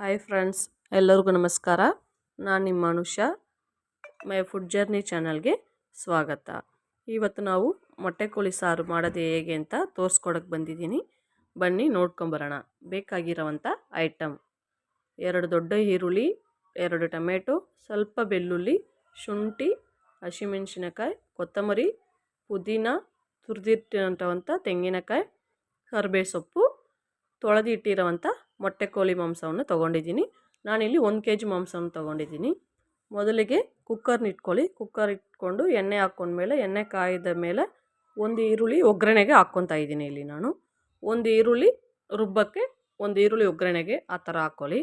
Hi friends, ಎಲ್ಲರಿಗೂ ನಮಸ್ಕಾರ. ನಾನು ನಿಮ್ಮ ಅನುಷ. ಮೈ ಫುಡ್ ಜರ್ನಿ ಚಾನಲ್ಗೆ ಸ್ವಾಗತ. ಇವತ್ತು ನಾವು ಮೊಟ್ಟೆ ಕೋಳಿ ಸಾರು ಮಾಡೋದು ಹೇಗೆ ಅಂತ ತೋರಿಸ್ಕೊಡಕ್ಕೆ ಬಂದಿದ್ದೀನಿ. ಬನ್ನಿ ನೋಡ್ಕೊಂಬರೋಣ. ಬೇಕಾಗಿರೋವಂಥ ಐಟಮ್ ಎರಡು ದೊಡ್ಡ ಈರುಳ್ಳಿ, ಎರಡು ಟೊಮೆಟೊ, ಸ್ವಲ್ಪ ಬೆಳ್ಳುಳ್ಳಿ, ಶುಂಠಿ, ಹಸಿಮೆಣಸಿನಕಾಯಿ, ಕೊತ್ತಂಬರಿ, ಪುದೀನ ತುರಿದಿಟ್ಟಂಥವಂಥ ತೆಂಗಿನಕಾಯಿ ಕರಿಬೇ ಸೊಪ್ಪು ತೊಳೆದು ಇಟ್ಟಿರೋವಂಥ ಮೊಟ್ಟೆ ಕೋಳಿ ಮಾಂಸವನ್ನು ತೊಗೊಂಡಿದ್ದೀನಿ. ನಾನಿಲ್ಲಿ ಒಂದು ಕೆ ಜಿ ಮಾಂಸವನ್ನು ತೊಗೊಂಡಿದ್ದೀನಿ. ಮೊದಲಿಗೆ ಕುಕ್ಕರ್ನ ಇಟ್ಕೊಳ್ಳಿ. ಕುಕ್ಕರ್ ಇಟ್ಕೊಂಡು ಎಣ್ಣೆ ಹಾಕ್ಕೊಂಡ್ಮೇಲೆ, ಎಣ್ಣೆ ಕಾಯಿದ ಮೇಲೆ ಒಂದು ಈರುಳ್ಳಿ ಒಗ್ಗರಣೆಗೆ ಹಾಕ್ಕೊತಾ ಇದ್ದೀನಿ ಇಲ್ಲಿ ನಾನು. ಒಂದು ಈರುಳ್ಳಿ ರುಬ್ಬಕ್ಕೆ ಒಂದು ಈರುಳ್ಳಿ ಒಗ್ಗರಣೆಗೆ ಆ ಥರ ಹಾಕ್ಕೊಳ್ಳಿ.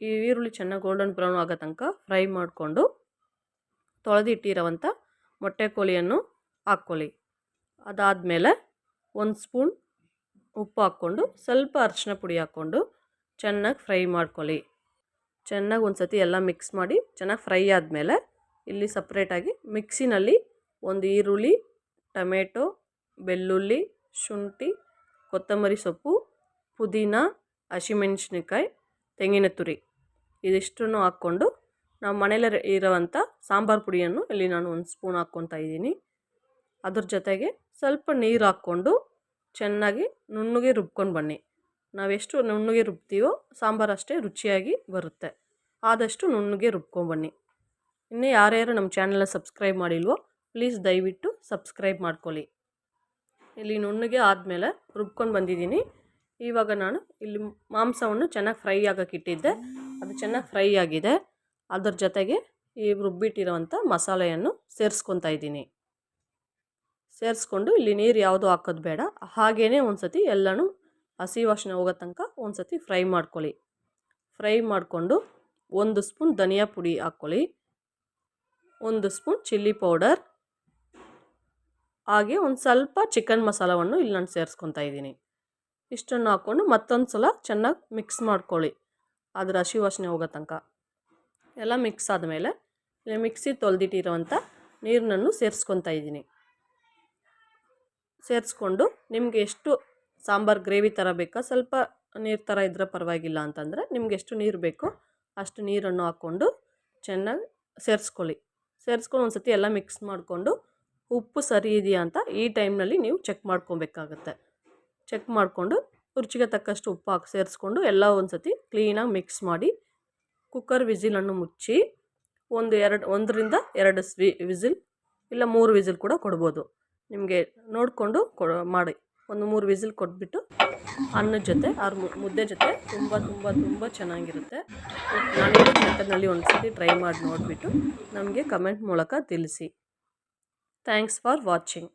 ಈ ಈರುಳ್ಳಿ ಚೆನ್ನಾಗಿ ಗೋಲ್ಡನ್ ಬ್ರೌನ್ ಆಗೋ ತನಕ ಫ್ರೈ ಮಾಡಿಕೊಂಡು ತೊಳೆದಿಟ್ಟಿರೋವಂಥ ಮೊಟ್ಟೆ ಕೋಳಿಯನ್ನು ಹಾಕ್ಕೊಳ್ಳಿ. ಅದಾದಮೇಲೆ ಒಂದು ಸ್ಪೂನ್ ಉಪ್ಪು ಹಾಕ್ಕೊಂಡು ಸ್ವಲ್ಪ ಅರಿಶಿನ ಪುಡಿ ಹಾಕ್ಕೊಂಡು ಚೆನ್ನಾಗಿ ಫ್ರೈ ಮಾಡ್ಕೊಳ್ಳಿ. ಚೆನ್ನಾಗಿ ಒಂದು ಸತಿ ಎಲ್ಲ ಮಿಕ್ಸ್ ಮಾಡಿ ಚೆನ್ನಾಗಿ ಫ್ರೈ ಆದಮೇಲೆ ಇಲ್ಲಿ ಸಪ್ರೇಟಾಗಿ ಮಿಕ್ಸಿನಲ್ಲಿ ಒಂದು ಈರುಳ್ಳಿ, ಟೊಮೆಟೊ, ಬೆಳ್ಳುಳ್ಳಿ, ಶುಂಠಿ, ಕೊತ್ತಂಬರಿ ಸೊಪ್ಪು, ಪುದೀನ, ಹಸಿಮೆಣಸಿನಕಾಯಿ, ತೆಂಗಿನ ತುರಿ ಇದಿಷ್ಟನ್ನು ಹಾಕ್ಕೊಂಡು ನಾವು ಮನೇಲಿ ಇರೋವಂಥ ಸಾಂಬಾರು ಪುಡಿಯನ್ನು ಇಲ್ಲಿ ನಾನು ಒಂದು ಸ್ಪೂನ್ ಹಾಕ್ಕೊತಾ ಇದ್ದೀನಿ. ಅದ್ರ ಜೊತೆಗೆ ಸ್ವಲ್ಪ ನೀರು ಹಾಕ್ಕೊಂಡು ಚೆನ್ನಾಗಿ ನುಣ್ಣಗೆ ರುಬ್ಕೊಂಡು ಬನ್ನಿ. ನಾವೆಷ್ಟು ನುಣ್ಣಗೆ ರುಬ್ತೀವೋ ಸಾಂಬಾರು ಅಷ್ಟೇ ರುಚಿಯಾಗಿ ಬರುತ್ತೆ. ಆದಷ್ಟು ನುಣ್ಣಗೆ ರುಬ್ಕೊಂಬನ್ನಿ ಇನ್ನೂ ಯಾರ್ಯಾರು ನಮ್ಮ ಚಾನಲ್ನ ಸಬ್ಸ್ಕ್ರೈಬ್ ಮಾಡಿಲ್ವೋ ಪ್ಲೀಸ್ ದಯವಿಟ್ಟು ಸಬ್ಸ್ಕ್ರೈಬ್ ಮಾಡ್ಕೊಳ್ಳಿ. ಇಲ್ಲಿ ನುಣ್ಣಗೆ ಆದಮೇಲೆ ರುಬ್ಕೊಂಡು ಬಂದಿದ್ದೀನಿ. ಇವಾಗ ನಾನು ಇಲ್ಲಿ ಮಾಂಸವನ್ನು ಚೆನ್ನಾಗಿ ಫ್ರೈ ಆಗೋಕೆ ಇಟ್ಟಿದ್ದೆ. ಅದು ಚೆನ್ನಾಗಿ ಫ್ರೈ ಆಗಿದೆ. ಅದರ ಜೊತೆಗೆ ಈ ರುಬ್ಬಿಟ್ಟಿರೋವಂಥ ಮಸಾಲೆಯನ್ನು ಸೇರಿಸ್ಕೊತಾ ಇದ್ದೀನಿ. ಸೇರಿಸ್ಕೊಂಡು ಇಲ್ಲಿ ನೀರು ಯಾವುದು ಹಾಕೋದು ಬೇಡ. ಹಾಗೇ ಒಂದು ಸತಿ ಎಲ್ಲನೂ ಹಸಿ ವಾಸನೆ ಹೋಗೋ ತನಕ ಒಂದು ಸತಿ ಫ್ರೈ ಮಾಡ್ಕೊಳ್ಳಿ. ಫ್ರೈ ಮಾಡಿಕೊಂಡು ಒಂದು ಸ್ಪೂನ್ ಧನಿಯಾ ಪುಡಿ ಹಾಕ್ಕೊಳ್ಳಿ. ಒಂದು ಸ್ಪೂನ್ ಚಿಲ್ಲಿ ಪೌಡರ್. ಹಾಗೆ ಒಂದು ಸ್ವಲ್ಪ ಚಿಕನ್ ಮಸಾಲವನ್ನು ಇಲ್ಲಿ ನಾನು ಸೇರಿಸ್ಕೊತಾ ಇದ್ದೀನಿ. ಇಷ್ಟನ್ನು ಹಾಕ್ಕೊಂಡು ಮತ್ತೊಂದು ಸಲ ಚೆನ್ನಾಗಿ ಮಿಕ್ಸ್ ಮಾಡ್ಕೊಳ್ಳಿ ಅದರ ಹಸಿ ವಾಸನೆ ಹೋಗೋ ತನಕ. ಎಲ್ಲ ಮಿಕ್ಸ್ ಆದಮೇಲೆ ಮಿಕ್ಸಿ ತೊಳೆದಿಟ್ಟಿರೋವಂಥ ನೀರನ್ನು ಸೇರಿಸ್ಕೊತಾ ಇದ್ದೀನಿ. ಸೇರಿಸ್ಕೊಂಡು ನಿಮಗೆ ಎಷ್ಟು ಸಾಂಬಾರು ಗ್ರೇವಿ ಥರ ಬೇಕಾ, ಸ್ವಲ್ಪ ನೀರು ಥರ ಇದ್ದರೆ ಪರವಾಗಿಲ್ಲ ಅಂತಂದರೆ ನಿಮ್ಗೆ ಎಷ್ಟು ನೀರು ಬೇಕೋ ಅಷ್ಟು ನೀರನ್ನು ಹಾಕ್ಕೊಂಡು ಚೆನ್ನಾಗಿ ಸೇರಿಸ್ಕೊಳ್ಳಿ. ಸೇರಿಸ್ಕೊಂಡು ಒಂದು ಸತಿ ಎಲ್ಲ ಮಿಕ್ಸ್ ಮಾಡಿಕೊಂಡು ಉಪ್ಪು ಸರಿ ಇದೆಯಾ ಅಂತ ಈ ಟೈಮ್ನಲ್ಲಿ ನೀವು ಚೆಕ್ ಮಾಡ್ಕೊಬೇಕಾಗತ್ತೆ. ಚೆಕ್ ಮಾಡಿಕೊಂಡು ರುಚಿಗೆ ತಕ್ಕಷ್ಟು ಉಪ್ಪು ಹಾಕಿ, ಸೇರಿಸ್ಕೊಂಡು ಎಲ್ಲ ಒಂದು ಸತಿ ಕ್ಲೀನಾಗಿ ಮಿಕ್ಸ್ ಮಾಡಿ ಕುಕ್ಕರ್ ವಿಸಿಲನ್ನು ಮುಚ್ಚಿ ಒಂದು ಎರಡು, ಒಂದರಿಂದ ಎರಡು ಸ್ವಿ ವಿಸಿಲ್ ಇಲ್ಲ ಮೂರು ವಿಸಿಲ್ ಕೂಡ ಕೊಡ್ಬೋದು. ನಿಮಗೆ ನೋಡಿಕೊಂಡು ಮಾಡಿ. ಒಂದು ಮೂರು ವಿಸಿಲ್ ಕೊಟ್ಬಿಟ್ಟು ಅನ್ನದ ಜೊತೆ ಅವ್ರ ಮುದ್ದೆ ಜೊತೆ ತುಂಬ ತುಂಬ ತುಂಬ ಚೆನ್ನಾಗಿರುತ್ತೆ. ನಾನು ಮೆಥಡ್ನಲ್ಲಿ ಒಂದು ಸರ್ತಿ ಟ್ರೈ ಮಾಡಿ ನೋಡಿಬಿಟ್ಟು ನಮಗೆ ಕಮೆಂಟ್ ಮೂಲಕ ತಿಳಿಸಿ. Thanks for watching.